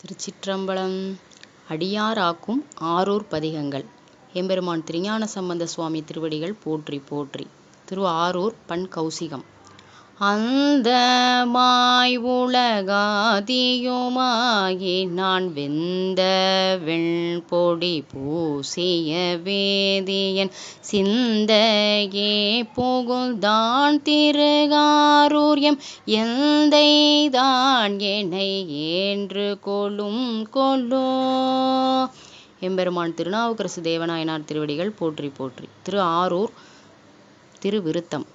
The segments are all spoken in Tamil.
திருச்சிற்றம்பலம். அடியார் ஆக்கும் ஆரூர் பதிகங்கள். எம்பெருமான் திருஞான சம்பந்த சுவாமி திருவடிகள் போற்றி போற்றி. திரு ஆரூர் பண் கௌசிகம் அந்த மாய் உலகாதியுமாகி நான் வெந்த வெண்பொடி பூசிய வேதியன் சிந்தையே புகுந்தான் திருகாரூர்யம். எந்தைதான் என்னை ஏன்று கொள்ளும் கொல்லோ. எம்பெருமான் திருநாவுக்கரசு தேவநாயனார் திருவடிகள் போற்றி போற்றி. திரு ஆரூர் திருவிருத்தம்.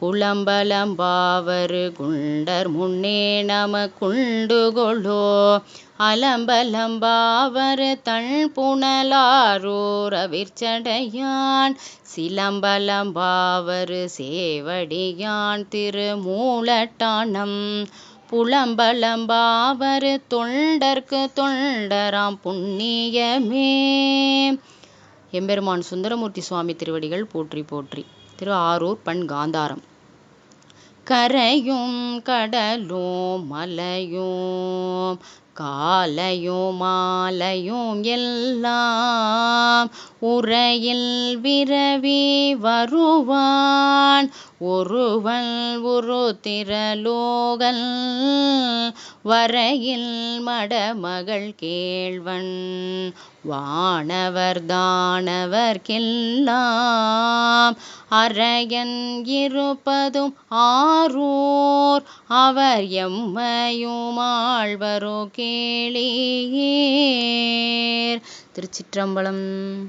குளம்பலம்பாவரு குண்டர் முன்னே நம குண்டுகொளோ அலம்பலம்பாவரு தன் புனலாரூர் அவிர்ச்சடையான். சிலம்பலம்பாவரு சேவடியான் திருமூலட்டானம். புலம்பலம்பாவரு தொண்டர்க்கு தொண்டராம் புண்ணியமே. எம்பெருமான் சுந்தரமூர்த்தி சுவாமி திருவடிகள் போற்றி போற்றி. திரு ஆரூர் பண் காந்தாரம் கரையும் கடலும் மலையும் காலையும் மாலையும் எல்லாம் உரையில் விரவி வருவான். ஒருவன் ஒரு திரலோகல் வரையில் மடமகள் கேழ்வன் வானவர் தானவர்க்கெல்லாம் அரையன் இருப்பதும் ஆரூர். அவர் எம்மையும் ஆழ்வரோ கேளீர். திருச்சிற்றம்பலம்.